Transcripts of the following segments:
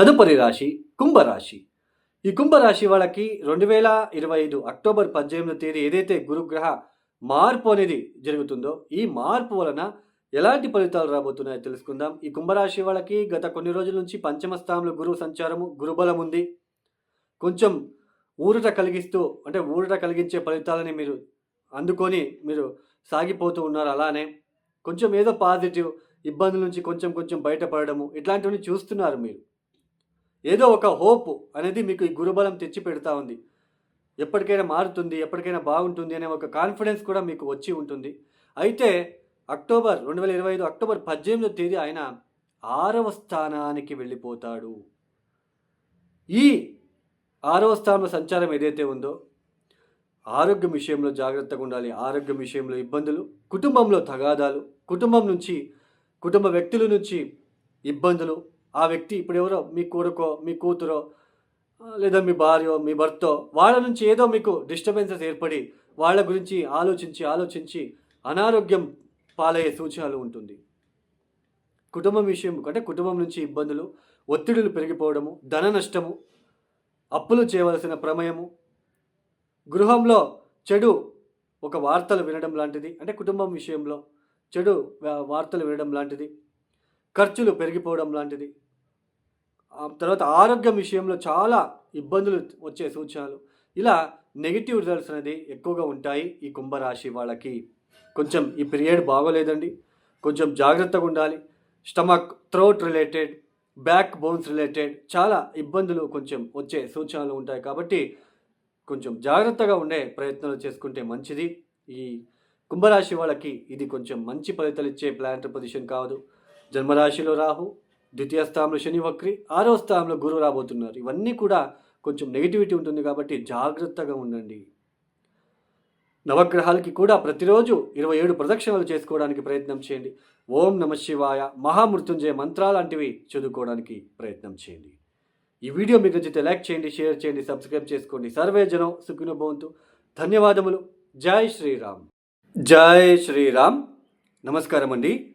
తదుపరి రాశి కుంభరాశి. ఈ కుంభరాశి వాళ్ళకి రెండు వేల ఇరవై ఐదు అక్టోబర్ పద్దెనిమిదో తేదీ ఏదైతే గురుగ్రహ మార్పు అనేది జరుగుతుందో ఈ మార్పు వలన ఎలాంటి ఫలితాలు రాబోతున్నాయో తెలుసుకుందాం. ఈ కుంభరాశి వాళ్ళకి గత కొన్ని రోజుల నుంచి పంచమ స్థానంలో గురువు సంచారము గురుబలం ఉంది. కొంచెం ఊరట కలిగిస్తూ అంటే ఊరట కలిగించే ఫలితాలని మీరు అందుకొని మీరు సాగిపోతూ ఉన్నారు అలానే. కొంచెం ఏదో పాజిటివ్ ఇబ్బందుల నుంచి కొంచెం కొంచెం బయటపడడము ఇట్లాంటివన్నీ చూస్తున్నారు మీరు. ఏదో ఒక హోప్ అనేది మీకు ఈ గురుబలం తెచ్చి పెడతా ఉంది. ఎప్పటికైనా మారుతుంది ఎప్పటికైనా బాగుంటుంది అనే ఒక కాన్ఫిడెన్స్ కూడా మీకు వచ్చి ఉంటుంది. అయితే అక్టోబర్ రెండు వేల ఇరవై ఐదు అక్టోబర్ పద్దెనిమిదో తేదీ ఆయన ఆరవ స్థానానికి వెళ్ళిపోతాడు. ఈ ఆరవ స్థానంలో సంచారం ఏదైతే ఉందో ఆరోగ్యం విషయంలో జాగ్రత్తగా ఉండాలి. ఆరోగ్యం విషయంలో ఇబ్బందులు కుటుంబంలో తగాదాలు కుటుంబం నుంచి కుటుంబ వ్యక్తుల నుంచి ఇబ్బందులు ఆ వ్యక్తి ఇప్పుడు ఎవరో మీ కొడుకో మీ కూతురో లేదా మీ భార్యో మీ భర్తో? వాళ్ళ నుంచి ఏదో మీకు డిస్టర్బెన్సెస్ ఏర్పడి వాళ్ళ గురించి ఆలోచించి ఆలోచించి అనారోగ్యం పాలయ్యే సూచనలు ఉంటుంది. కుటుంబం విషయం అంటే కుటుంబం నుంచి ఇబ్బందులు ఒత్తిడులు పెరిగిపోవడము ధన నష్టము అప్పులు చేయవలసిన ప్రమేయము గృహంలో చెడు ఒక వార్తలు వినడం లాంటిది అంటే కుటుంబం విషయంలో చెడు వార్తలు వినడం లాంటిది ఖర్చులు పెరిగిపోవడం లాంటిది. తర్వాత ఆరోగ్యం విషయంలో చాలా ఇబ్బందులు వచ్చే సూచనలు. ఇలా నెగిటివ్ రిజల్ట్స్ అనేది ఎక్కువగా ఉంటాయి ఈ కుంభరాశి వాళ్ళకి. కొంచెం ఈ పీరియడ్ బాగోలేదండి. కొంచెం జాగ్రత్తగా ఉండాలి. Stomach throat related back bones related చాలా ఇబ్బందులు కొంచెం వచ్చే సూచనలు ఉంటాయి కాబట్టి కొంచెం జాగ్రత్తగా ఉండే ప్రయత్నాలు చేసుకుంటే మంచిది. ఈ కుంభరాశి వాళ్ళకి ఇది కొంచెం మంచి ఫలితాలు ఇచ్చే ప్లానెటరీ పొజిషన్ కాదు. జన్మరాశిలో రాహు ద్వితీయ స్థానంలో శని వక్రి ఆరో స్థానంలో గురువు రాబోతున్నారు. ఇవన్నీ కూడా కొంచెం నెగిటివిటీ ఉంటుంది కాబట్టి జాగ్రత్తగా ఉండండి. నవగ్రహాలకి కూడా ప్రతిరోజు ఇరవై ఏడు ప్రదక్షిణలు చేసుకోవడానికి ప్రయత్నం చేయండి. ఓం నమ శివాయ మహామృత్యుంజయ మంత్రాలాంటివి చదువుకోవడానికి ప్రయత్నం చేయండి. ఈ వీడియో మీకు నచ్చితే లైక్ చేయండి షేర్ చేయండి సబ్స్క్రైబ్ చేసుకోండి. సర్వే జనం సుఖినో భవంతు. ధన్యవాదములు. జై శ్రీరామ్. జై శ్రీరామ్. నమస్కారం అండి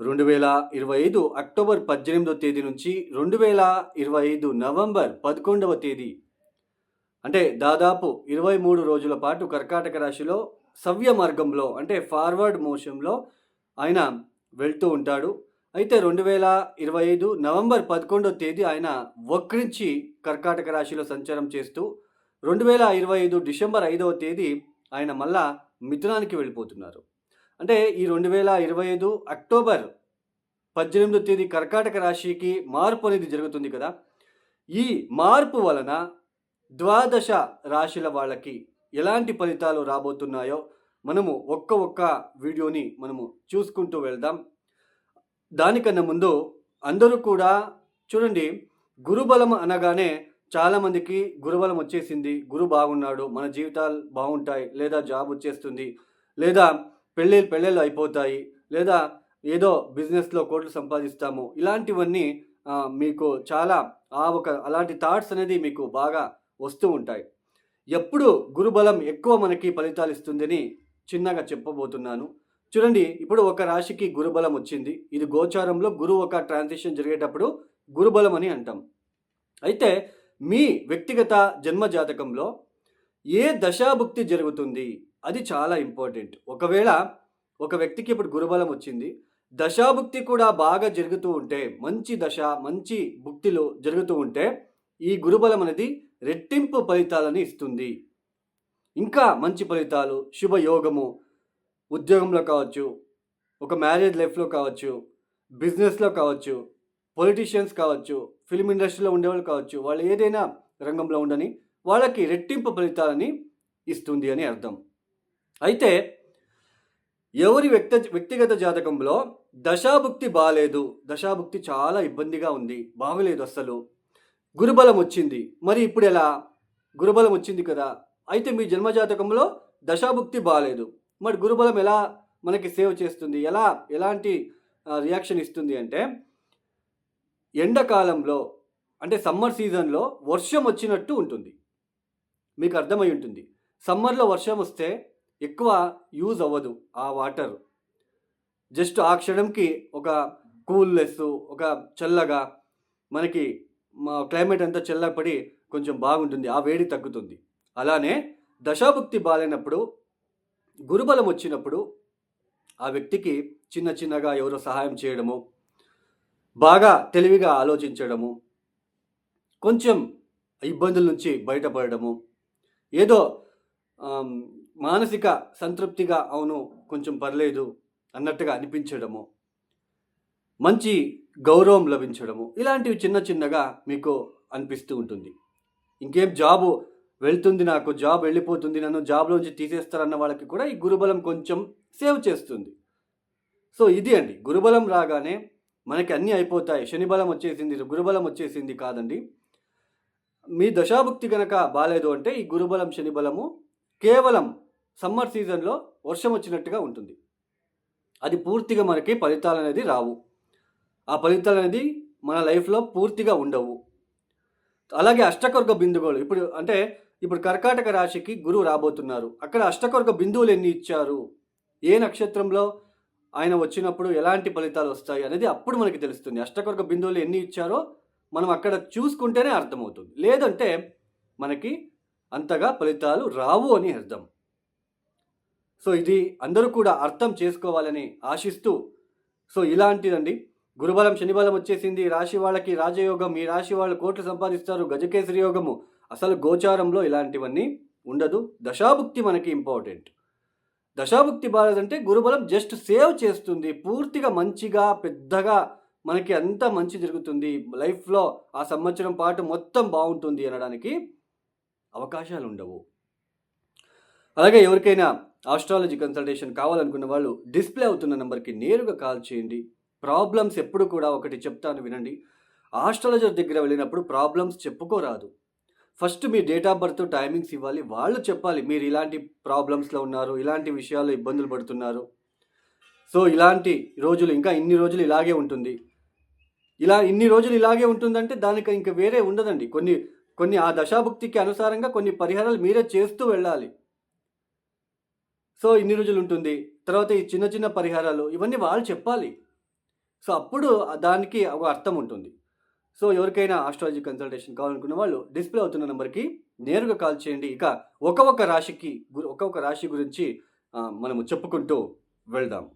రెండు వేల ఇరవై ఐదు అక్టోబర్ పద్దెనిమిదవ తేదీ నుంచి రెండు వేల ఇరవై ఐదు నవంబర్ పదకొండవ తేదీ. అంటే దాదాపు ఇరవై మూడు రోజుల పాటు కర్కాటక రాశిలో సవ్య మార్గంలో అంటే ఫార్వర్డ్ మోషన్లో ఆయన వెళ్తూ ఉంటాడు. అయితే రెండు వేల ఇరవై ఐదు నవంబర్ పదకొండవ తేదీ ఆయన వక్రించి కర్కాటక రాశిలో సంచారం చేస్తూ రెండు వేల ఇరవై ఐదు డిసెంబర్ ఐదవ తేదీ ఆయన మళ్ళా మిథునానికి వెళ్ళిపోతున్నారు. అంటే ఈ రెండు వేల ఇరవై ఐదు అక్టోబర్ పద్దెనిమిదో తేదీ కర్కాటక రాశికి మార్పు అనేది జరుగుతుంది కదా. ఈ మార్పు వలన ద్వాదశ రాశుల వాళ్ళకి ఎలాంటి ఫలితాలు రాబోతున్నాయో మనము ఒక్క ఒక్క వీడియోని మనము చూసుకుంటూ వెళ్దాం. దానికన్నా ముందు అందరూ కూడా చూడండి గురుబలం అనగానే చాలామందికి గురుబలం వచ్చేసింది. గురు బాగున్నాడు మన జీవితాలు బాగుంటాయి లేదా జాబ్ వచ్చేస్తుంది లేదా పెళ్ళిళ్ళు పెళ్ళిళ్ళు అయిపోతాయి. లేదా ఏదో బిజినెస్లో కోట్లు సంపాదిస్తాము. ఇలాంటివన్నీ మీకు చాలా ఆ ఒక అలాంటి థాట్స్ అనేది మీకు బాగా వస్తూ ఉంటాయి. ఎప్పుడు గురుబలం ఎక్కువ మనకి ఫలితాలు ఇస్తుందని చిన్నగా చెప్పబోతున్నాను. చూడండి ఇప్పుడు ఒక రాశికి గురుబలం వచ్చింది. ఇది గోచారంలో గురువు ఒక ట్రాన్సిషన్ జరిగేటప్పుడు గురుబలం అని అంటాం. అయితే మీ వ్యక్తిగత జన్మ జాతకంలో ఏ దశాభుక్తి జరుగుతుంది? అది చాలా ఇంపార్టెంట్. ఒకవేళ ఒక వ్యక్తికి ఇప్పుడు గురుబలం వచ్చింది దశాభుక్తి కూడా బాగా జరుగుతూ ఉంటే మంచి దశ మంచి భుక్తిలో జరుగుతూ ఉంటే ఈ గురుబలం అనేది రెట్టింపు ఫలితాలని ఇస్తుంది. ఇంకా మంచి ఫలితాలు శుభయోగము ఉద్యోగంలో కావచ్చు ఒక మ్యారేజ్ లైఫ్లో కావచ్చు బిజినెస్లో కావచ్చు పొలిటీషియన్స్ కావచ్చు ఫిల్మ్ ఇండస్ట్రీలో ఉండేవాళ్ళు కావచ్చు వాళ్ళు ఏదైనా రంగంలో ఉండని వాళ్ళకి రెట్టింపు ఫలితాలని ఇస్తుంది అని అర్థం. అయితే ఎవరి వ్యక్త వ్యక్తిగత జాతకంలో దశాభుక్తి బాగాలేదు దశాభుక్తి చాలా ఇబ్బందిగా ఉంది బాగలేదు అస్సలు. గురుబలం వచ్చింది. మరి ఇప్పుడు ఎలా? గురుబలం వచ్చింది కదా. అయితే మీ జన్మజాతకంలో దశాభుక్తి బాగాలేదు మరి గురుబలం ఎలా మనకి సేవ్ చేస్తుంది? ఎలా ఎలాంటి రియాక్షన్ ఇస్తుంది అంటే ఎండాకాలంలో అంటే సమ్మర్ సీజన్లో వర్షం వచ్చినట్టు ఉంటుంది. మీకు అర్థమై ఉంటుంది. సమ్మర్లో వర్షం వస్తే ఎక్కువ యూజ్ అవ్వదు ఆ వాటర్. జస్ట్ ఆ క్షణంకి ఒక కూల్నెస్ ఒక చల్లగా మనకి మా క్లైమేట్ అంతా చల్లపడి కొంచెం బాగుంటుంది ఆ వేడి తగ్గుతుంది. అలానే దశాభుక్తి బాలైనప్పుడు గురుబలం వచ్చినప్పుడు ఆ వ్యక్తికి చిన్న చిన్నగా ఎవరో సహాయం చేయడము బాగా తెలివిగా ఆలోచించడము కొంచెం ఇబ్బందుల నుంచి బయటపడము ఏదో మానసిక సంతృప్తిగా అవును కొంచెం పర్లేదు అన్నట్టుగా అనిపించడము. మంచి గౌరవం లభించడము. ఇలాంటివి చిన్న చిన్నగా మీకు అనిపిస్తూ ఉంటుంది. ఇంకేం జాబు వెళ్తుంది నాకు జాబ్ వెళ్ళిపోతుంది నన్ను జాబ్లోంచి తీసేస్తారన్న వాళ్ళకి కూడా ఈ గురుబలం కొంచెం సేవ్ చేస్తుంది. సో ఇది అండి. గురుబలం రాగానే మనకి అన్నీ అయిపోతాయి. శనిబలం వచ్చేసింది గురుబలం వచ్చేసింది కాదండి. మీ దశాభుక్తి కనుక బాగాలేదు అంటే ఈ గురుబలం శనిబలము కేవలం సమ్మర్ సీజన్లో వర్షం వచ్చినట్టుగా ఉంటుంది. అది పూర్తిగా మనకి ఫలితాలు అనేది రావు. ఆ ఫలితాలు అనేది మన లైఫ్లో పూర్తిగా ఉండవు. అలాగే అష్టకొర్గ బిందువులు ఇప్పుడు అంటే ఇప్పుడు కర్కాటక రాశికి గురువు రాబోతున్నారు. అక్కడ అష్టకొర్గ బిందువులు ఎన్ని ఇచ్చారు? ఏ నక్షత్రంలో ఆయన వచ్చినప్పుడు ఎలాంటి ఫలితాలు వస్తాయి అనేది అప్పుడు మనకి తెలుస్తుంది. అష్టకొర్గ బిందువులు ఎన్ని ఇచ్చారో మనం అక్కడ చూసుకుంటేనే అర్థమవుతుంది. లేదంటే మనకి అంతగా ఫలితాలు రావు అని అర్థం. సో ఇది అందరూ కూడా అర్థం చేసుకోవాలని ఆశిస్తూ సో ఇలాంటిదండి. గురుబలం శనిబలం వచ్చేసింది. రాశి వాళ్ళకి రాజయోగం ఈ రాశి వాళ్ళు కోట్లు సంపాదిస్తారు. గజకేసరి యోగము అసలు గోచారంలో ఇలాంటివన్నీ ఉండదు. దశాభుక్తి మనకి ఇంపార్టెంట్. దశాభుక్తి బాలేదంటే గురుబలం జస్ట్ సేవ్ చేస్తుంది. పూర్తిగా మంచిగా పెద్దగా మనకి అంతా మంచి జరుగుతుంది. లైఫ్లో ఆ సంవత్సరం పాటు మొత్తం బాగుంటుంది అనడానికి అవకాశాలు ఉండవు అలాగే ఎవరికైనా ఆస్ట్రాలజీ కన్సల్టేషన్ కావాలనుకున్న వాళ్ళు డిస్ప్లే అవుతున్న నెంబర్కి నేరుగా కాల్ చేయండి. ప్రాబ్లమ్స్ ఎప్పుడు కూడా ఒకటి చెప్తాను వినండి. ఆస్ట్రాలజర్ దగ్గర వెళ్ళినప్పుడు ప్రాబ్లమ్స్ చెప్పుకోరాదు. ఫస్ట్ మీ డేట్ ఆఫ్ బర్త్ టైమింగ్స్ ఇవ్వాలి. వాళ్ళు చెప్పాలి మీరు ఇలాంటి ప్రాబ్లమ్స్లో ఉన్నారు ఇలాంటి విషయాల్లో ఇబ్బందులు పడుతున్నారు. సో ఇలాంటి రోజులు ఇంకా ఇన్ని రోజులు ఇలాగే ఉంటుంది. ఇలా ఇన్ని రోజులు ఇలాగే ఉంటుందంటే దానికి ఇంకా వేరే ఉండదండి. కొన్ని కొన్ని ఆ దశాభుక్తికి అనుసారంగా కొన్ని పరిహారాలు మీరే చేస్తూ వెళ్ళాలి. సో ఇన్ని రోజులు ఉంటుంది. తర్వాత ఈ చిన్న చిన్న పరిహారాలు ఇవన్నీ వాళ్ళు చెప్పాలి. సో అప్పుడు దానికి ఒక అర్థం ఉంటుంది. సో ఎవరికైనా ఆస్ట్రాలజీ కన్సల్టేషన్ కావాలనుకున్న వాళ్ళు డిస్ప్లే అవుతున్న నెంబర్కి నేరుగా కాల్ చేయండి. ఇక ఒక్కొక్క రాశికి గు- ఒక్కొక్క రాశి గురించి మనము చెప్పుకుంటూ వెళ్దాం.